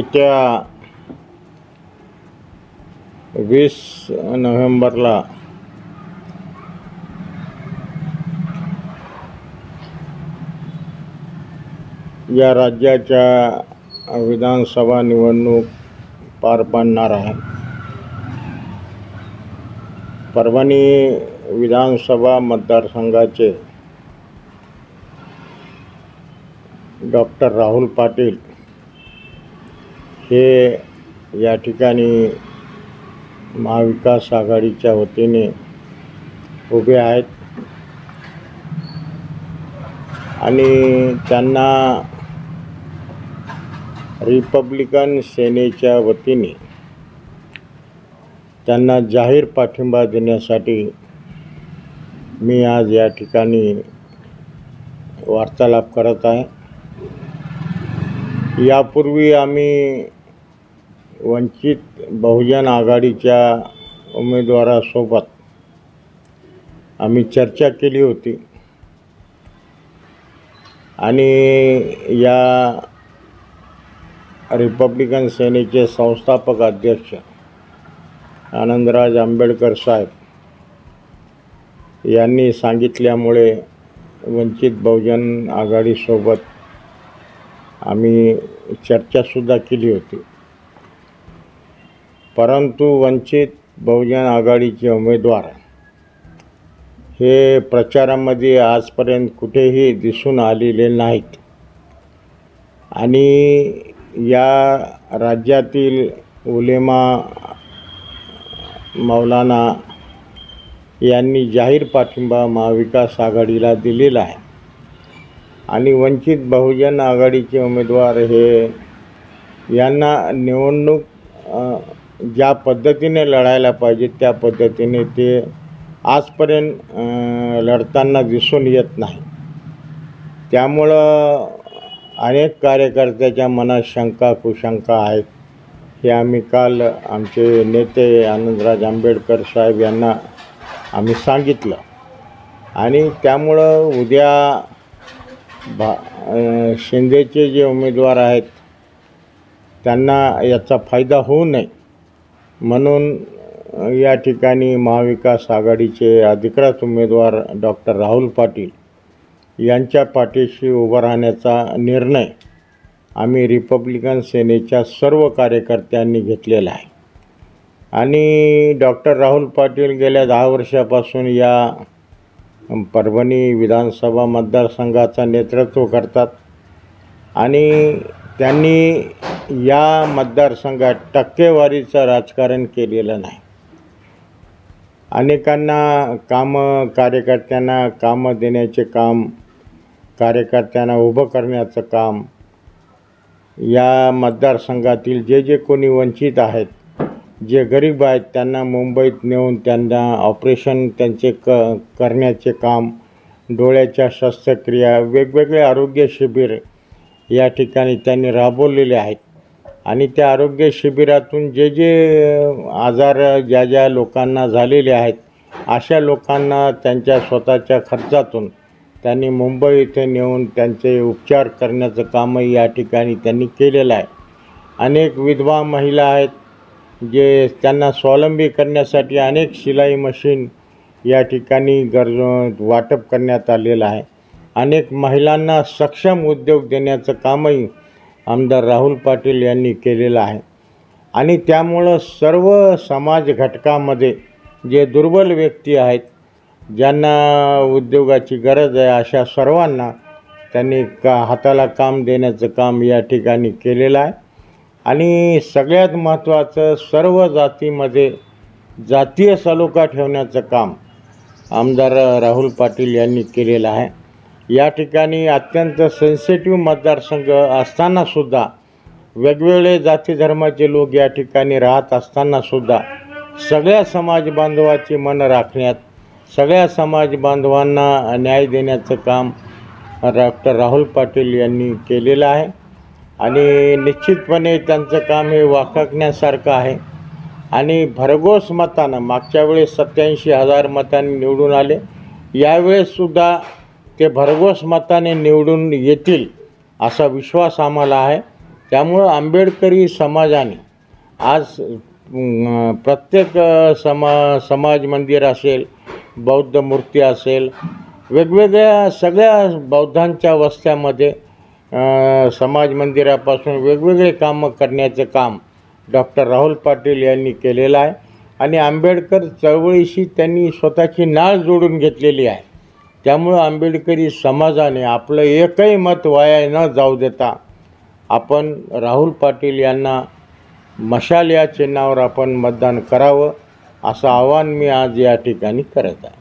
येत्या वीस नोव्हेंबरला या राज्याच्या विधानसभा निवडणूक पार पाडणार आहे. परभणी विधानसभा मतदारसंघाचे डॉक्टर राहुल पाटील हे या ठिकाणी महाविकास आघाडीच्या वतीने उभे आहेत. आणि त्यांना रिपब्लिकन सेनेच्या वतीने त्यांना जाहीर पाठिंबा देण्यासाठी मी आज या ठिकाणी वार्तालाप करत आहे. यापूर्वी आम्ही वंचित बहुजन आघाडीच्या उमेदवारासोबत आम्ही चर्चा केली होती. आणि या रिपब्लिकन सेनेचे संस्थापक अध्यक्ष आनंदराज आंबेडकर साहेब यांनी सांगितल्यामुळे वंचित बहुजन आघाडीसोबत आम्ही चर्चासुद्धा केली होती. परंतु वंचित बहुजन आघाडीचे उमेदवार हे प्रचारामध्ये आजपर्यंत कुठेही दिसून आलेले नाहीत. आणि या राज्यातील उलेमा मौलाना यांनी जाहीर पाठिंबा महाविकास आघाडीला दिलेला आहे. आणि वंचित बहुजन आघाडीचे उमेदवार हे यांना निवडणूक ज्या पद्धतीने लढायला पाहिजे त्या पद्धतीने ते आजपर्यंत लढताना दिसून येत नाही. त्यामुळं अनेक कार्यकर्त्याच्या मनात शंका कुशंका आहेत. हे आम्ही काल आमचे नेते आनंदराज आंबेडकर साहेब यांना आम्ही सांगितलं. आणि त्यामुळं उद्या भा शिंदेचे जे उमेदवार आहेत त्यांना याचा फायदा होऊ नये. म्हणून या ठिकाणी महाविकास आघाडीचे अधिकृत उमेदवार डॉक्टर राहुल पाटील यांच्या पाठीशी उभं राहण्याचा निर्णय आम्ही रिपब्लिकन सेनेच्या सर्व कार्यकर्त्यांनी घेतलेला आहे. आणि डॉक्टर राहुल पाटील गेल्या दहा वर्षापासून या परभणी विधानसभा मतदारसंघाचं नेतृत्व करतात. आणि त्यांनी या मतदारसंघात टक्केवारीचं राजकारण केलेलं नाही. अनेकांना कामं कार्यकर्त्यांना कामं देण्याचे काम कार्यकर्त्यांना उभं करण्याचं काम या मतदारसंघातील जे जे कोणी वंचित आहेत जे गरीब आहेत त्यांना मुंबईत नेऊन त्यांना ऑपरेशन त्यांचे क करण्याचे काम डोळ्याच्या शस्त्रक्रिया वेगवेगळे आरोग्य शिबिर या ठिकाणी त्यांनी राबवलेले आहेत. आणि त्या आरोग्य शिबिरातून जे जे आजार ज्या ज्या लोकांना झालेले आहेत अशा लोकांना त्यांच्या स्वतःच्या खर्चातून त्यांनी मुंबई इथे नेऊन त्यांचे उपचार करण्याचं कामही या ठिकाणी त्यांनी केलेलं आहे. अनेक विधवा महिला आहेत जे त्यांना स्वावलंबी करण्यासाठी अनेक शिलाई मशीन या ठिकाणी गरज वाटप करण्यात आलेलं आहे. अनेक महिलांना सक्षम उद्योग देण्याचं कामही आमदार राहुल पाटील यांनी केलेलं आहे. आणि त्यामुळं सर्व समाज घटकामध्ये जे दुर्बल व्यक्ती आहेत ज्यांना उद्योगाची गरज आहे अशा सर्वांना त्यांनी का हाताला काम देण्याचं काम या ठिकाणी केलेलं आहे. आणि सगळ्यात महत्त्वाचं सर्व जातीमध्ये जातीय सलोखा ठेवण्याचं काम आमदार राहुल पाटील यांनी केलेलं आहे. या ठिकाणी अत्यंत सेन्सिटिव्ह मतदारसंघ असतानासुद्धा वेगवेगळे जाती धर्माचे लोक या ठिकाणी राहत असतानासुद्धा सगळ्या समाज बांधवाची मन राखण्यात सगळ्या समाज बांधवांना न्याय देण्याचं काम डॉक्टर राहुल पाटील यांनी केलेलं आहे. आणि निश्चितपणे त्यांचं काम हे वाखाकण्यासारखं आहे. आणि भरघोस मतानं मागच्या वेळेस सत्याऐंशी हजार मतांनी निवडून आले. यावेळेससुद्धा ते भरघोस मताने निवडून येतील असा विश्वास आम्हाला आहे. त्यामुळं आंबेडकरी समाजाने आज प्रत्येक समा समाज मंदिर असेल बौद्ध मूर्ती असेल वेगवेगळ्या सगळ्या बौद्धांच्या वस्त्यामध्ये समाज मंदिरापासून वेगवेगळे कामं करण्याचं काम डॉक्टर राहुल पाटील यांनी केलेलं आहे. आणि आंबेडकर चळवळीशी त्यांनी स्वतःची नाळ जोडून घेतलेली आहे. त्यामुळं आंबेडकरी समाजाने आपलं एकही मत वाया न जाऊ देता आपण राहुल पाटील यांना मशाल या चिन्हावर आपण मतदान करावं असं आवाहन मी आज या ठिकाणी करत आहे.